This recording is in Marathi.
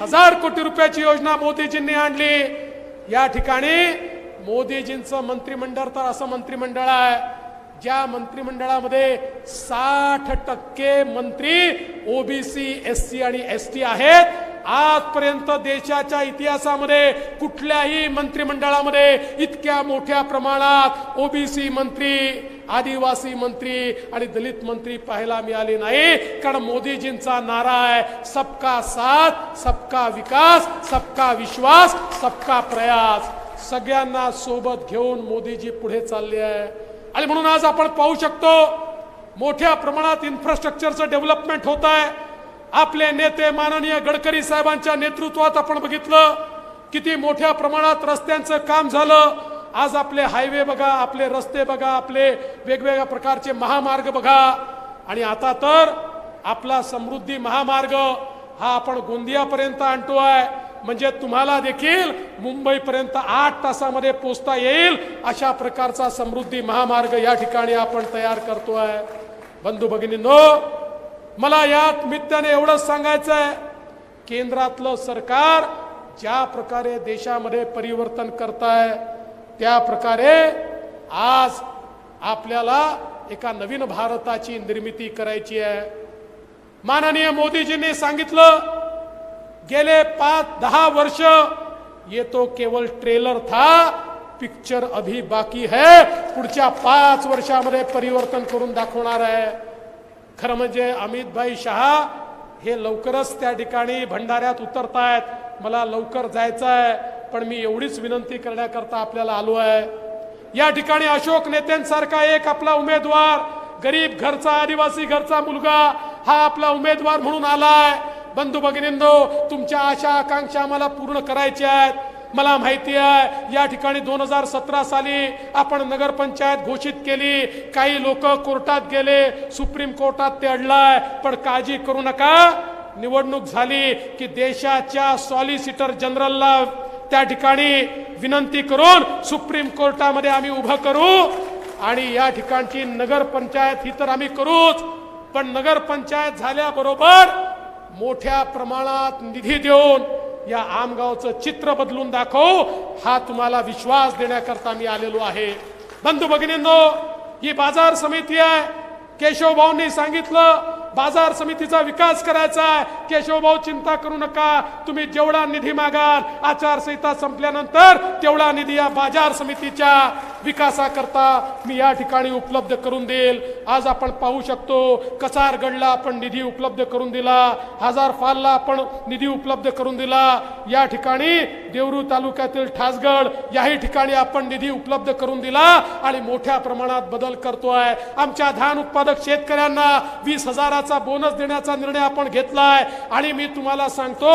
हजार कोटी रुपयाची योजना मोदीजींनी आणली. या ठिकाणी मोदीजींचं मंत्रिमंडळ तर असं मंत्रिमंडळ आहे ज्या मंत्रिमंडळामध्ये साठ टक्के मंत्री ओबीसी एस सी आणि एस टी आहेत. आजपर्यंत देशाच्या इतिहासामध्ये कुठल्याही मंत्रिमंडळामध्ये इतक्या मोठ्या प्रमाणात ओबीसी मंत्री आदिवासी मंत्री आणि दलित मंत्री पाहायला मिळाले नाही. कारण मोदीजींचा नारा आहे सबका साथ सबका विकास सबका विश्वास सबका प्रयास. सगळ्यांना सोबत घेऊन मोदीजी पुढे चालले आहे. आणि म्हणून आज आपण पाहू शकतो मोठ्या प्रमाणात इन्फ्रास्ट्रक्चरचं डेव्हलपमेंट होत आहे. आपले नेते माननीय गडकरी साहेबांच्या नेतृत्वात आपण बघितलं किती मोठ्या प्रमाणात रस्त्यांचं काम झालं. आज आपले हायवे बघा आपले रस्ते बघा आपले वेगवेगळ्या प्रकारचे महामार्ग बघा. आणि आता तर आपला समृद्धी महामार्ग हा आपण गोंदियापर्यंत आणतो आहे म्हणजे तुम्हाला देखील मुंबईपर्यंत आठ तासामध्ये पोचता येईल अशा प्रकारचा समृद्धी महामार्ग या ठिकाणी आपण तयार करतोय. बंधू भगिनींनो मला या निमित्ताने एवढंच सांगायचं आहे केंद्रातलं सरकार ज्या प्रकारे देशामध्ये परिवर्तन करताय त्या प्रकारे आज आपल्याला एका नवीन भारताची निर्मिती करायची आहे. माननीय मोदीजींनी सांगितलं गेले पाच दहा वर्ष ये तो ट्रेलर था पिक्चर अभी बाकी है पुढच्या पाच वर्षामध्ये परिवर्तन करून दाखवणार आहे. खरं म्हणजे अमित भाई शहा हे लवकरच त्या ठिकाणी भंडाऱ्यात उतरतायत. मला लवकर जायचं आहे. पण मी एवढीच विनंती करण्याकरता आपल्याला आलो आहे. या ठिकाणी अशोक नेत्यांसारखा एक आपला उमेदवार गरीब घरचा आदिवासी घरचा मुलगा हा आपला उमेदवार म्हणून आलाय. बंधू भगिनींनो तुमच्या आशा आकांक्षा आम्हाला पूर्ण करायच्या आहेत. मला माहिती आहे या ठिकाणी दोन हजार सतरा साली आपण नगरपंचायत घोषित केली. काही लोक कोर्टात गेले सुप्रीम कोर्टात ते अडलाय. पण काळजी करू नका. निवडणूक झाली की देशाच्या सॉलिसिटर जनरलला त्या ठिकाणी विनंती करून सुप्रीम कोर्टामध्ये आम्ही उभं करू आणि या ठिकाणची नगरपंचायत ही तर आम्ही करूच पण नगरपंचायत झाल्याबरोबर मोठ्या प्रमाणात निधी देऊन या आमगावचं चित्र बदलून दाखवू हा तुम्हाला विश्वास देण्याकरता मी आलेलो आहे. बंधू भगिनींनो ही बाजार समिती आहे. केशवभाऊंनी सांगितलं बाजार समितीचा विकास करायचा आहे. केशवभाऊ चिंता करू नका. तुम्ही जेवढा निधी मागाल आचारसंहिता संपल्यानंतर तेवढा निधी या बाजार समितीच्या विकासाकरता मी या ठिकाणी उपलब्ध करून देईल. आज आपण पाहू शकतो कसारगडला आपण निधी उपलब्ध करून दिला हजार फालला आपण निधी उपलब्ध करून दिला. या ठिकाणी देवरू तालुक्यातील ठासगड याही ठिकाणी आपण निधी उपलब्ध करून दिला आणि मोठ्या प्रमाणात बदल करतोय आमच्या धान उत्पादक शेतकऱ्यांना वीस हजाराचा बोनस देण्याचा निर्णय आपण घेतलाय. आणि मी तुम्हाला सांगतो